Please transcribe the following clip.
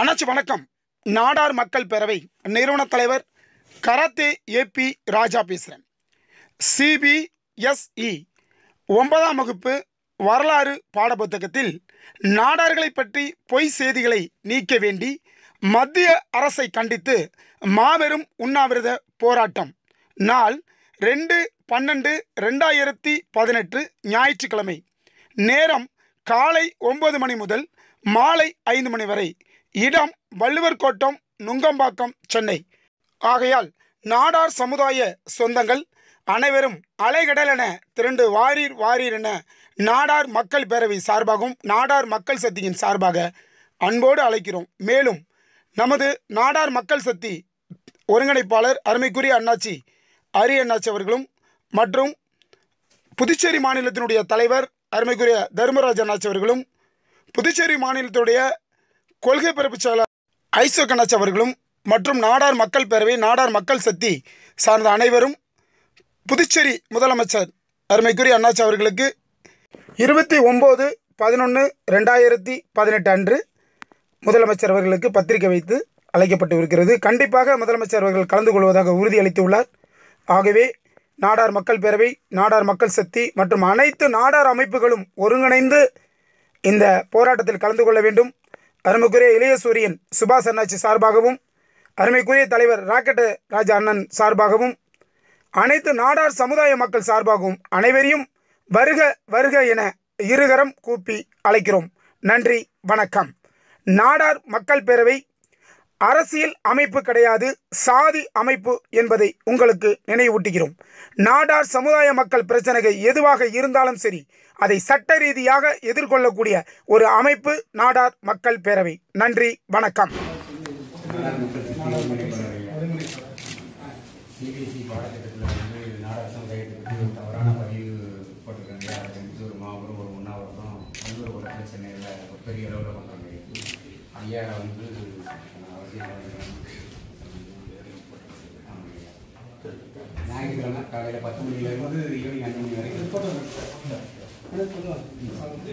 அனச்சு வணக்கம். நாடார் மக்கள் பேரவை நிறுவன தலைவர் கராத்தே ஏபி ராஜா பேசுகிறேன் சிபிஎஸ்இ ஒன்பதாம் வகுப்பு வரலாறு பாடப்புத்தகத்தில் நாடார்களை பற்றி பொய் செய்திகளை நீக்க வேண்டி மத்திய அரசை கண்டித்து மாபெரும் உண்ணாவிரத போராட்டம். நாள் ரெண்டு பன்னெண்டு ரெண்டாயிரத்தி பதினெட்டு ஞாயிற்றுக்கிழமை. நேரம் காலை ஒன்பது மணி முதல் மாலை ஐந்து மணி வரை இடம் வள்ளுவர் கோட்டம் நுங்கம்பாக்கம் சென்னை. ஆகையால் நாடார் சமுதாய சொந்தங்கள் அனைவரும் அலைகடலென திரண்டு வாரீர் வாரீர் என நாடார் மக்கள் பேரவை சார்பாகவும் நாடார் மக்கள் சக்தியின் சார்பாக அன்போடு அழைக்கிறோம். மேலும் நமது நாடார் மக்கள் சக்தி ஒருங்கிணைப்பாளர் அருமைக்குரிய அண்ணாச்சி அரி அண்ணாச்சி அவர்களும் மற்றும் புதுச்சேரி மாநிலத்தினுடைய தலைவர் அருமைக்குரிய தர்மராஜ் அண்ணாச்சி அவர்களும் புதுச்சேரி மாநிலத்துடைய கொள்கை பிறப்பு செயலர் ஐசோக் அண்ணாச்சி அவர்களும் மற்றும் நாடார் மக்கள் பேரவை நாடார் மக்கள் சக்தி சார்ந்த அனைவரும் புதுச்சேரி முதலமைச்சர் அருமைக்குரிய அண்ணாச்சி அவர்களுக்கு இருபத்தி ஒம்பது பதினொன்று ரெண்டாயிரத்தி பதினெட்டு அன்று முதலமைச்சர் அவர்களுக்கு பத்திரிகை வைத்து அழைக்கப்பட்டு இருக்கிறது கண்டிப்பாக முதலமைச்சர் அவர்கள் கலந்து கொள்வதாக உறுதியளித்துள்ளார். ஆகவே நாடார் மக்கள் பேரவை நாடார் மக்கள் சக்தி மற்றும் அனைத்து நாடார் அமைப்புகளும் ஒருங்கிணைந்து இந்த போராட்டத்தில் கலந்து கொள்ள வேண்டும். அருமைக்குரிய இளையசூரியன் சுபாஷ் அண்ணாச்சி சார்பாகவும் அருமைக்குரிய தலைவர் ராக்கெட் ராஜா அண்ணன் சார்பாகவும் அனைத்து நாடார் சமுதாய மக்கள் சார்பாகவும் அனைவரையும் வருக வருக என இருகரம் கூப்பி அழைக்கிறோம். நன்றி வணக்கம். நாடார் மக்கள் பேரவை அரசியல் அமைப்பு கிடையாது சாதி அமைப்பு என்பதை உங்களுக்கு நினைவூட்டுகிறோம். நாடார் சமுதாய மக்கள் பிரச்சனைகள் எதுவாக இருந்தாலும் சரி அதை சட்ட ரீதியாக எதிர்கொள்ளக்கூடிய ஒரு அமைப்பு நாடார் மக்கள் பேரவை. நன்றி வணக்கம். பெரிய அளவில் பண்ணுறாங்க ஐயா வந்து ஞாயிற்றுக்கிழமை காலையில் பத்து மணிலேருந்து ஈவினிங் அஞ்சு மணி வரைக்கும் ஐயா வந்து